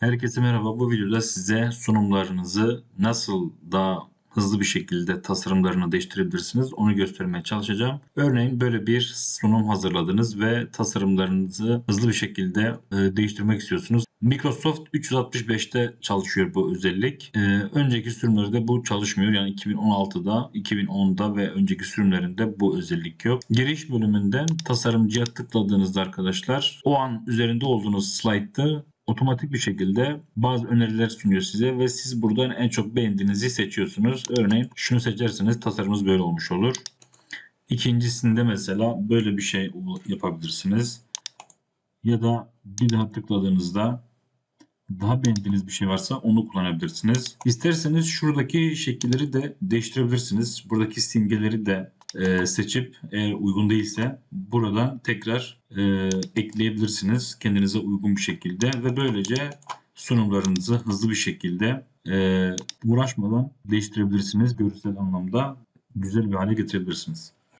Herkese merhaba. Bu videoda size sunumlarınızı nasıl daha hızlı bir şekilde tasarımlarını değiştirebilirsiniz onu göstermeye çalışacağım. Örneğin böyle bir sunum hazırladınız ve tasarımlarınızı hızlı bir şekilde e, değiştirmek istiyorsunuz. Microsoft 365'te çalışıyor bu özellik. E, önceki sürümlerde bu çalışmıyor. Yani 2016'da, 2010'da ve önceki sürümlerinde bu özellik yok. Giriş bölümünden tasarımcıya tıkladığınızda arkadaşlar o an üzerinde olduğunuz slaytta otomatik bir şekilde bazı öneriler sunuyor size ve siz buradan en çok beğendiğinizi seçiyorsunuz. Örneğin şunu seçerseniz tasarımınız böyle olmuş olur. İkincisinde mesela böyle bir şey yapabilirsiniz. Ya da bir daha tıkladığınızda daha beğendiğiniz bir şey varsa onu kullanabilirsiniz. İsterseniz şuradaki şekilleri de değiştirebilirsiniz. Buradaki simgeleri de e, seçip eğer uygun değilse buradan tekrar e, ekleyebilirsiniz kendinize uygun bir şekilde ve böylece sunumlarınızı hızlı bir şekilde e, uğraşmadan değiştirebilirsiniz. Görsel anlamda güzel bir hale getirebilirsiniz.